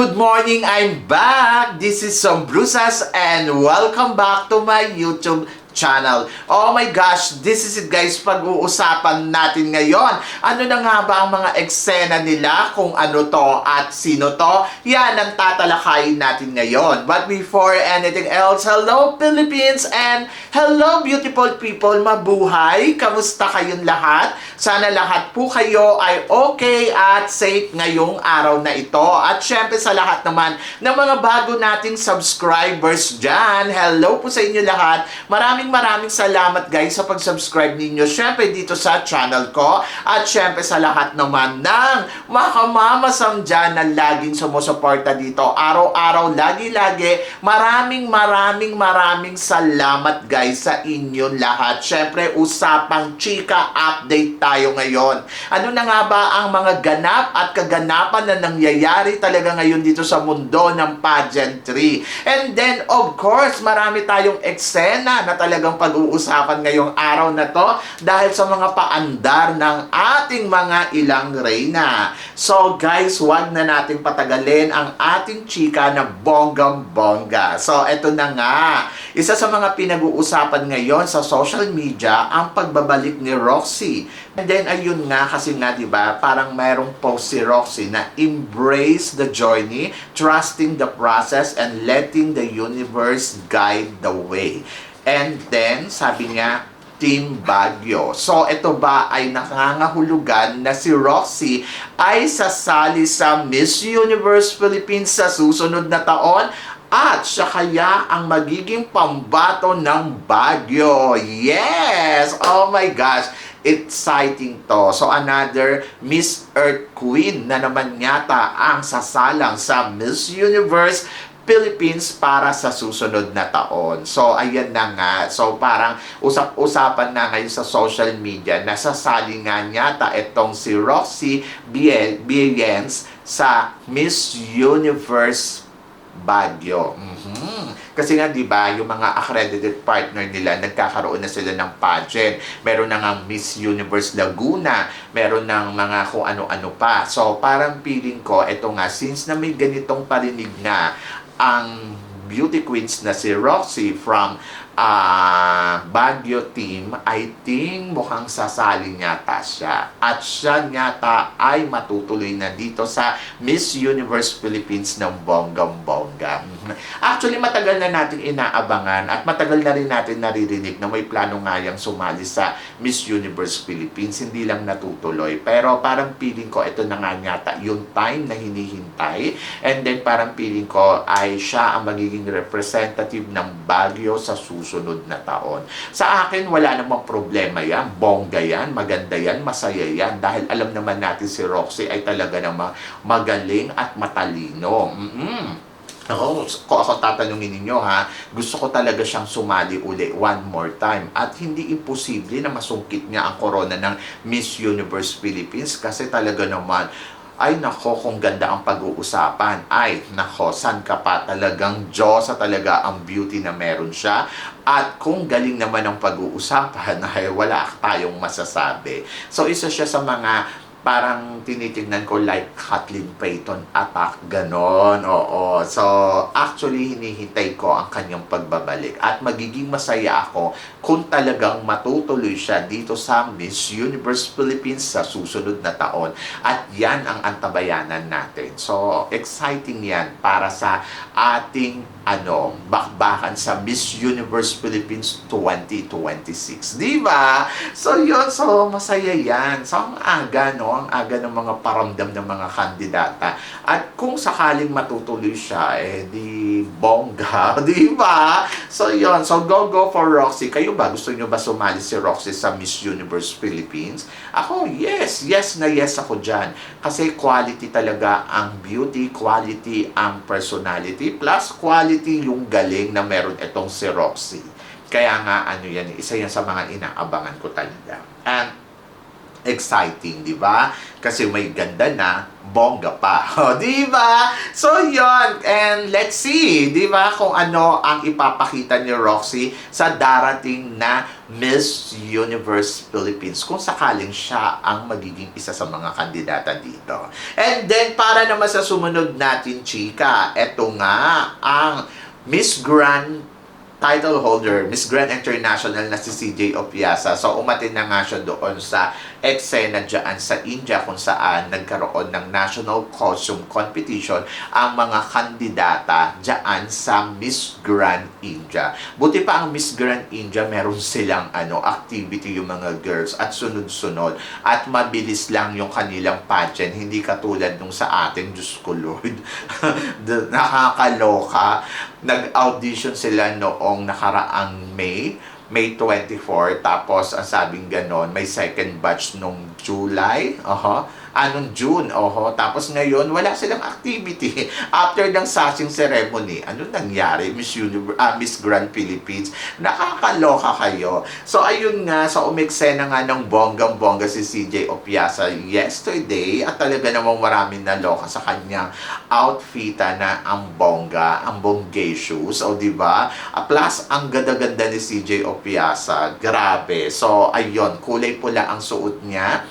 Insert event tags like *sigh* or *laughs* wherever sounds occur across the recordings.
Good morning! I'm back! This is Some Brusas and welcome back to my YouTube channel. Oh my gosh, this is it guys, pag-uusapan natin ngayon. Ano na nga ba ang mga eksena nila, kung ano to at sino to? Yan ang tatalakayin natin ngayon. But before anything else, hello Philippines and hello beautiful people, mabuhay! Kamusta kayong lahat? Sana lahat po kayo ay okay at safe ngayong araw na ito. At syempre sa lahat naman ng mga bago nating subscribers dyan, hello po sa inyo lahat. Maraming maraming salamat guys sa pag-subscribe ninyo. Syempre dito sa channel ko. At syempre sa lahat naman ng makamamasam dyan na laging sumusuporta dito. Araw-araw, lagi-lagi. Maraming maraming maraming salamat guys sa inyo lahat. Syempre usapang chika update tayo ngayon. Ano na nga ba ang mga ganap at kaganapan na nangyayari talaga ngayon dito sa mundo ng pageantry? And then, of course, marami tayong eksena na talagang pag-uusapan ngayong araw na to dahil sa mga paandar ng ating mga ilang reyna. So, guys, wag na nating patagalin ang ating chika na bonggang-bongga. So, eto na nga. Isa sa mga pinag-uusapan ngayon sa social media ang pagbabalik ni Roxy. And then, ayun nga, kasi nga, di ba, parang mayroong post si Roxy na embrace the journey, trusting the process, and letting the universe guide the way. And then, sabi niya, Team Baguio. So, ito ba ay nakangahulugan na si Roxy ay sasali sa Miss Universe Philippines sa susunod na taon? At siya kaya ang magiging pambato ng Baguio. Yes! Oh my gosh! Exciting to. So, another Miss Earth Queen na naman yata ang sasalang sa Miss Universe Philippines para sa susunod na taon. So, ayan na nga. So, parang usap-usapan na ngayon sa social media na sasali nga yata itong si Roxy Biens sa Miss Universe Baguio. Mhm. Kasi nga, di ba, yung mga accredited partner nila, nagkakaroon na sila ng pageant. Meron na nga Miss Universe Laguna, meron ng mga kung ano-ano pa. So, parang feeling ko, eto nga, since na may ganitong parinig nga, ang beauty queens na si Roxy from ah Baguio team, I think mukhang sasali yata siya. At siya yata ay matutuloy na dito sa Miss Universe Philippines ng bonggang-bongga. *laughs* Actually, matagal na natin inaabangan at matagal na rin natin naririnig na may plano nga yung sumali sa Miss Universe Philippines. Hindi lang natutuloy. Pero parang feeling ko, ito na nga yata yung time na hinihintay. And then parang feeling ko ay siya ang magiging representative ng Baguio sa susunod na taon. Sa akin, wala namang problema yan. Bongga yan, maganda yan, masaya yan. Dahil alam naman natin si Roxy ay talaga namang magaling at matalino. mm ako, kung ako tatanungin ninyo ha, gusto ko talaga siyang sumali uli one more time. At hindi imposible na masungkit niya ang corona ng Miss Universe Philippines kasi talaga naman ay nako kung ganda ang pag-uusapan. Ay nako, san ka pa talagang Diyos sa talaga ang beauty na meron siya. At kung galing naman ang pag-uusapan *laughs* ay wala tayong masasabi. So isa siya sa mga parang tinitingnan ko like Kathleen Payton attack, ganon. Oo. So, actually, hinihintay ko ang kanyang pagbabalik. At magiging masaya ako kung talagang matutuloy siya dito sa Miss Universe Philippines sa susunod na taon. At yan ang antabayanan natin. So, exciting yan para sa ating ano, bakbakan sa Miss Universe Philippines 2026. Di ba? So, yun. So, masaya yan. So, ang aga, no? Ang aga ng mga paramdam ng mga kandidata. At kung sakaling matutuloy siya, eh, di bongga. *laughs* Di ba? So, yun. So, go, go for Roxy. Kayo ba? Gusto nyo ba sumali si Roxy sa Miss Universe Philippines? Ako, yes. Yes na yes ako dyan. Kasi quality talaga ang beauty, quality ang personality, plus quality yung galing na meron itong si Roxy. Kaya nga, ano yan, isa yan sa mga inaabangan ko talaga. And, exciting, di ba? Kasi may ganda na, bongga pa. *laughs* O, di ba? So, yon And let's see, di ba, kung ano ang ipapakita ni Roxy sa darating na Miss Universe Philippines kung sakaling siya ang magiging isa sa mga kandidata dito. And then, para naman sa sumunod natin, chika, eto nga ang Miss Grand title holder, Miss Grand International na si CJ Opiasa. So, umatin na nga siya doon sa eksena dyan sa India kung saan nagkaroon ng National Costume Competition ang mga kandidata dyan sa Miss Grand India. Buti pa ang Miss Grand India, meron silang ano, activity yung mga girls at sunod-sunod at mabilis lang yung kanilang pageant. Hindi katulad nung sa atin, Diyos ko Lord. *laughs* Nakakaloka. Nag-audition sila noong nakaraang May. May 24, tapos ang sabing ganon, may second batch nung July, oho, anong June, oho, tapos ngayon, wala silang activity. *laughs* After ng sashing ceremony, ano nangyari, Miss, Universe, ah, Miss Grand Philippines? Nakakaloka kayo. So, ayun nga, sa so umiksena nga ng bonggang-bongga si CJ Opiasa yesterday, at talaga namang maraming naloka sa kanyang outfita na ang bongga, ang bongacious, o di ba? Ah, Plus, ang ganda-ganda ni CJ Opiasa, grabe. So, ayun, kulay pula ang suot niya,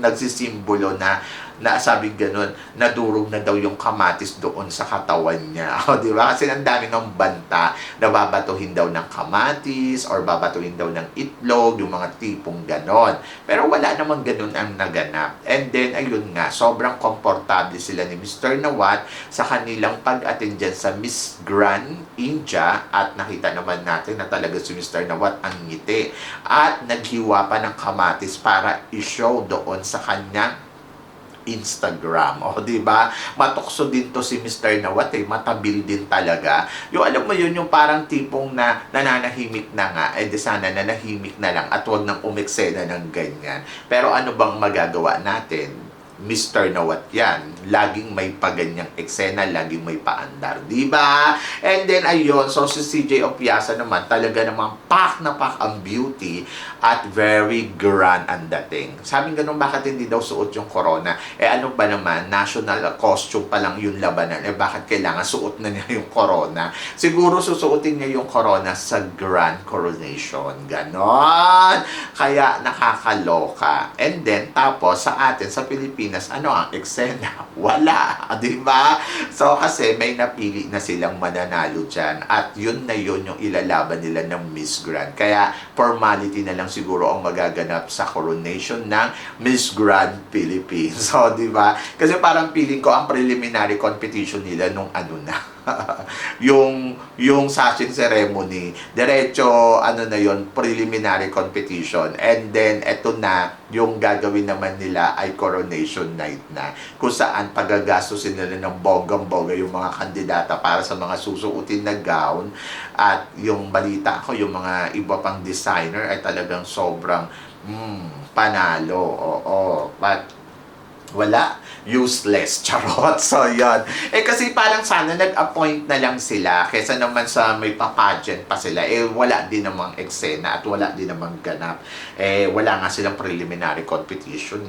nagsisimbolo na na sabi ganun, nadurog na daw yung kamatis doon sa katawan niya. *laughs* O, di ba? Kasi ang dami ng banta na babatuhin daw ng kamatis or babatuhin daw ng itlog, yung mga tipong ganon. Pero wala namang ganun ang naganap. And then, ayun nga, sobrang komportable sila ni Mr. Nawat sa kanilang pag-attend sa Miss Grand India at nakita naman natin na talaga si Mr. Nawat ang ngiti. At naghiwa pa ng kamatis para i-show doon sa kanyang Instagram. O, di ba? Matukso din to si Mr. Nawat eh. Matabil din talaga. Yung alam mo yun, yung parang tipong na nananahimik na nga, eh di sana nanahimik na lang at wag nang umeksena ng ganyan. Pero ano bang magagawa natin? Mr. Nawat yan. Laging may paganyang eksena, laging may paandar. Di ba? And then, ayun, so si CJ Opiasa naman, talaga namang pak na pak ang beauty at very grand ang dating. Sabi ganun, bakit hindi daw suot yung corona? Eh ano ba naman, national costume pa lang yung labanan. Eh bakit kailangan suot na niya yung corona? Siguro susuotin niya yung corona sa grand coronation. Ganon. Kaya nakakaloka. And then, tapos sa atin, sa Pilipinas, ano ang eksena? *laughs* Wala. Di ba? So, kasi may napili na silang mananalo dyan. At yun na yun yung ilalaban nila ng Miss Grand. Kaya, formality na lang siguro ang magaganap sa coronation ng Miss Grand Philippines. *laughs* So, di ba? Kasi parang feeling ko ang preliminary competition nila nung ano na. *laughs* yung yung sashing ceremony, diretso ano na yon preliminary competition. And then eto na yung gagawin naman nila ay coronation night na. Kung saan pagagastusin nila ng bonggang-bongga yung mga kandidata para sa mga susuotin na gown. At yung balita ko yung mga iba pang designer ay talagang sobrang mm, panalo. Oo, but wala useless. *laughs* Charot so yon eh kasi parang sana nag-appoint na lang sila kaysa naman sa may papageant pa sila. Eh wala din namang eksena at wala din namang ganap. Eh wala nga silang preliminary competition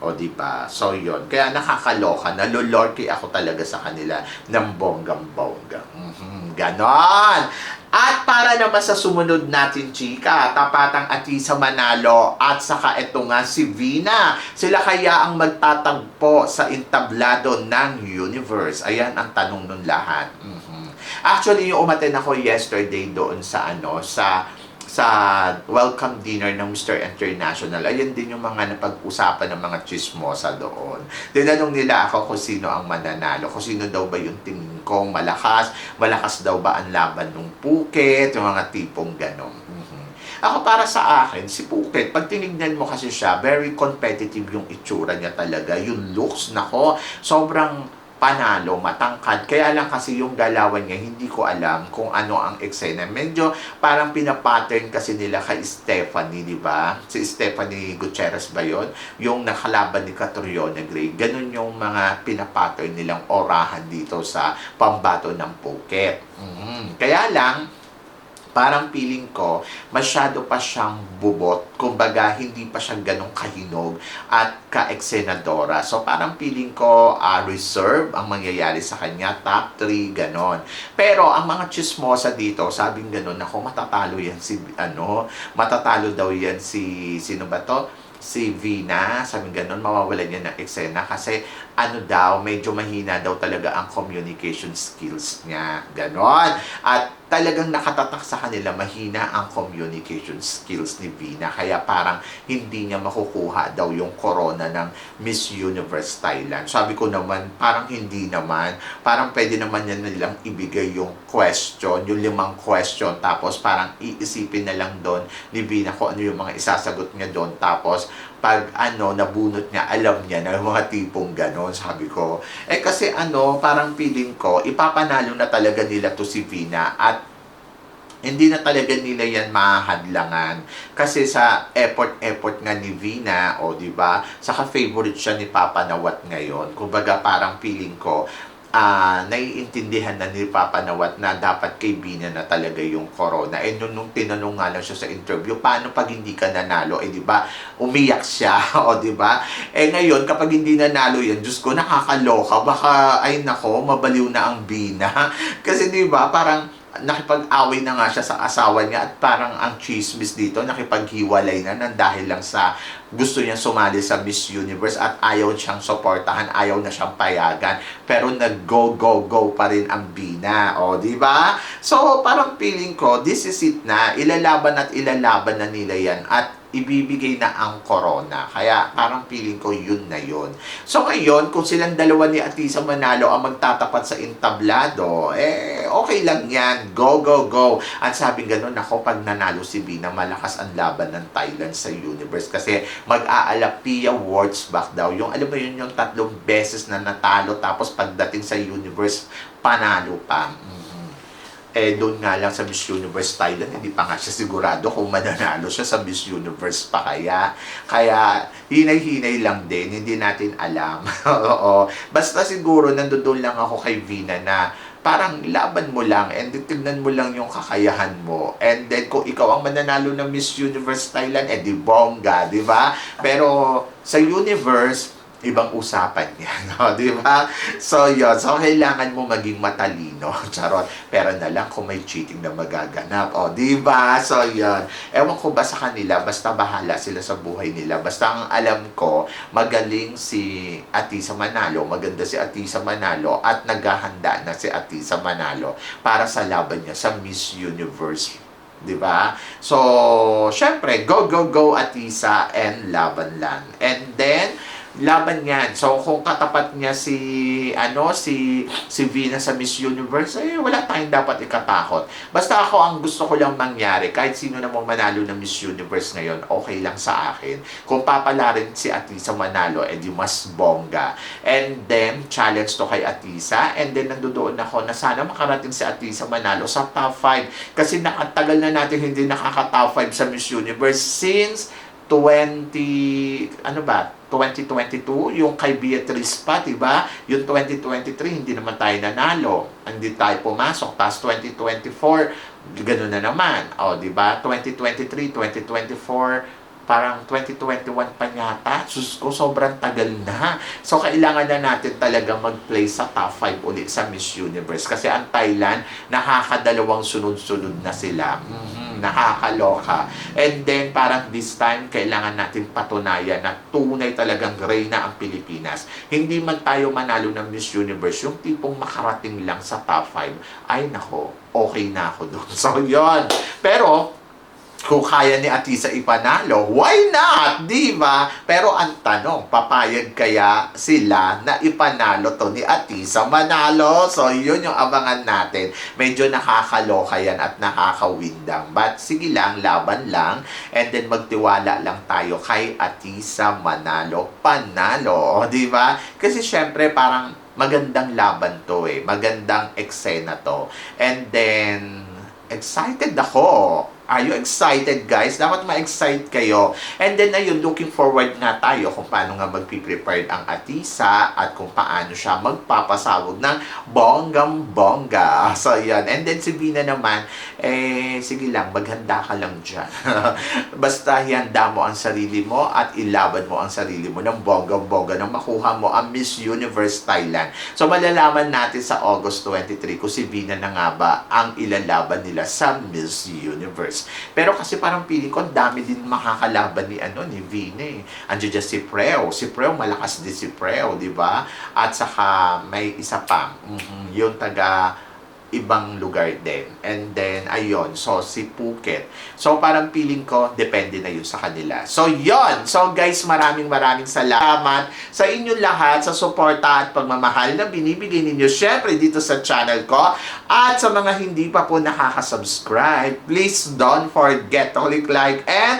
o di ba? So yon kaya nakakaloka nalolorky ako talaga sa kanila ng bonggang bongga mm ganon at para naman sa sumunod natin, chika, tapatang Atisa Manalo at saka ito nga si Vina. Sila kaya ang magtatagpo sa entablado ng universe? Ayan ang tanong nun lahat. Mhm. Actually, yung umaten ako yesterday doon sa ano, sa sa welcome dinner ng Mr. International, ayan din yung mga napag-usapan ng mga chismosa doon. Tinanong nila ako kung sino ang mananalo, kung sino daw ba yung tingin kong malakas, malakas daw ba ang laban ng Phuket, yung mga tipong ganon. Mhm. Ako para sa akin, si Phuket, pag tinignan mo kasi siya, very competitive yung itsura niya talaga. Yung looks, nako, sobrang panalo, matangkad. Kaya lang kasi yung galawan niya, hindi ko alam kung ano ang eksena. Medyo parang pinapattern kasi nila kay Stephanie, di ba? Si Stephanie Gutierrez ba yun? Yung nakalaban ni Catriona Gray. Ganun yung mga pinapattern nilang orahan dito sa pambato ng Phuket. Mhm. Kaya lang, parang feeling ko, masyado pa siyang bubot. Kumbaga, hindi pa siya ganong kahinog at ka-eksenadora. So, parang feeling ko, ah, reserve ang mangyayari sa kanya. Top 3, ganon. Pero, ang mga chismosa dito, sabing ganon, ako, matatalo yan si, ano, matatalo daw yan si, sino ba to? si Vina, sabi ganun, mawawalan niya ng eksena kasi ano daw, medyo mahina daw talaga ang communication skills niya. Ganon. At talagang nakatatak sa kanila, mahina ang communication skills ni Vina. Kaya parang hindi niya makukuha daw yung corona ng Miss Universe Thailand. Sabi ko naman, parang hindi naman. Parang pwede naman yan nilang ibigay yung question, yung limang question. Tapos parang iisipin na lang doon ni Vina kung ano yung mga isasagot niya doon. Tapos pag ano, nabunot niya, alam niya na mga tipong ganon, sabi ko. Eh kasi ano, parang feeling ko, ipapanalo na talaga nila to si Vina at hindi na talaga nila yan mahadlangan. Kasi sa effort-effort nga ni Vina, o di ba, saka favorite siya ni Papa Nawat ngayon. Kumbaga parang feeling ko, ah naiintindihan na ni Papa Nawat na dapat kay Bina na talaga yung corona. Eh, nung, nung tinanong nga lang siya sa interview, paano pag hindi ka nanalo? Eh, di ba, umiyak siya, *laughs* o di ba? Eh, ngayon, kapag hindi nanalo yan, Diyos ko, nakakaloka. Baka, ay nako, mabaliw na ang Bina. *laughs* Kasi di ba, parang, nakipag-away na nga siya sa asawa niya at parang ang chismis dito, nakipaghiwalay na nang dahil lang sa gusto niya sumali sa Miss Universe at ayaw siyang suportahan, ayaw na siyang payagan. Pero nag-go, go, go pa rin ang Bina. O, di ba? So, parang feeling ko, this is it na. Ilalaban at ilalaban na nila yan. At ibibigay na ang corona. Kaya parang feeling ko yun na yun. So ngayon, kung silang dalawa ni Atisa Manalo ang magtatapat sa entablado, eh okay lang yan. Go, go, go. At sabing ganun, ako pag nanalo si Bina, malakas ang laban ng Thailand sa universe. Kasi mag-aalap Pia Words back daw. Yung alam mo yun, yung tatlong beses na natalo tapos pagdating sa universe, panalo pa. Mhm eh doon nga lang sa Miss Universe Thailand, hindi pa nga siya sigurado kung mananalo siya sa Miss Universe pa kaya. Kaya hinay-hinay lang din, hindi natin alam. *laughs* Oo. Basta siguro nandoon lang ako kay Vina na parang laban mo lang and tignan mo lang yung kakayahan mo. And then kung ikaw ang mananalo ng Miss Universe Thailand, eh di bongga, di ba? Pero sa universe, ibang usapan *laughs* yan, no? di ba? So, yun. So, kailangan mo maging matalino. *laughs* Charot. Pero na lang kung may cheating na magaganap. O, di ba? So, yun. Ewan ko ba sa kanila, basta bahala sila sa buhay nila. Basta ang alam ko, magaling si Atisa Manalo, maganda si Atisa Manalo, at naghahanda na si Atisa Manalo para sa laban niya sa Miss Universe 'di ba? So, syempre, go go go Atisa and laban lang. And then laban yan. So, kung katapat niya si, ano, si, si Vina sa Miss Universe, eh, wala tayong dapat ikatakot. Basta ako, ang gusto ko lang mangyari, kahit sino namang manalo ng Miss Universe ngayon, okay lang sa akin. Kung papala rin si Atisa manalo, edi mas bongga. And then, challenge to kay Atisa. And then, nandoon ako na sana makarating si Atisa manalo sa top 5. Kasi nakatagal na natin hindi nakaka-top 5 sa Miss Universe since 20, ano ba, 2022, yung kay Beatrice pa, di ba? Yung 2023, hindi naman tayo nanalo. Hindi tayo pumasok. Tapos 2024, gano'n na naman. O, di ba? 2023, 2024, parang 2021 pa yata. Sus ko, sobrang tagal na. So, kailangan na natin talaga mag-play sa top 5 ulit sa Miss Universe. Kasi ang Thailand, nakakadalawang sunod-sunod na sila. Mhm, nakakaloka. And then, parang this time, kailangan natin patunayan na tunay talagang reyna ang Pilipinas. Hindi man tayo manalo ng Miss Universe, yung tipong makarating lang sa top 5, ay nako, okay na ako doon. *laughs* So, yon Pero, kung kaya ni Atisa ipanalo, why not? Di ba? Pero ang tanong, papayag kaya sila na ipanalo to ni Atisa manalo? So, yun yung abangan natin. Medyo nakakaloka yan at nakakawindang. But sige lang, laban lang. And then magtiwala lang tayo kay Atisa manalo. Panalo. Di ba? Kasi syempre parang magandang laban to eh. Magandang eksena to. And then, excited ako. Are you excited guys? Dapat ma-excite kayo. And then ayun, looking forward nga tayo kung paano nga magpiprepare ang Atisa at kung paano siya magpapasawag ng bonggang-bongga. *laughs* So yan. And then si Vina naman, eh, sige lang, maghanda ka lang dyan. *laughs* Basta hihanda mo ang sarili mo at ilaban mo ang sarili mo ng bonggang-bongga nang makuha mo ang Miss Universe Thailand. So malalaman natin sa August 23 kung si Vina na nga ba ang ilalaban nila sa Miss Universe. Pero kasi parang feeling ko, dami din makakalaban ni ano ni Vina eh. Andiyan dyan si Preo. Si Preo, malakas din si Preo, di ba? At saka may isa pa, mhm, yung taga ibang lugar din. And then, ayun, so si Phuket. So parang feeling ko, depende na yun sa kanila. So yon So guys, maraming maraming salamat sa inyo lahat sa suporta at pagmamahal na binibigay ninyo syempre dito sa channel ko. At sa mga hindi pa po nakaka-subscribe, please don't forget to click like and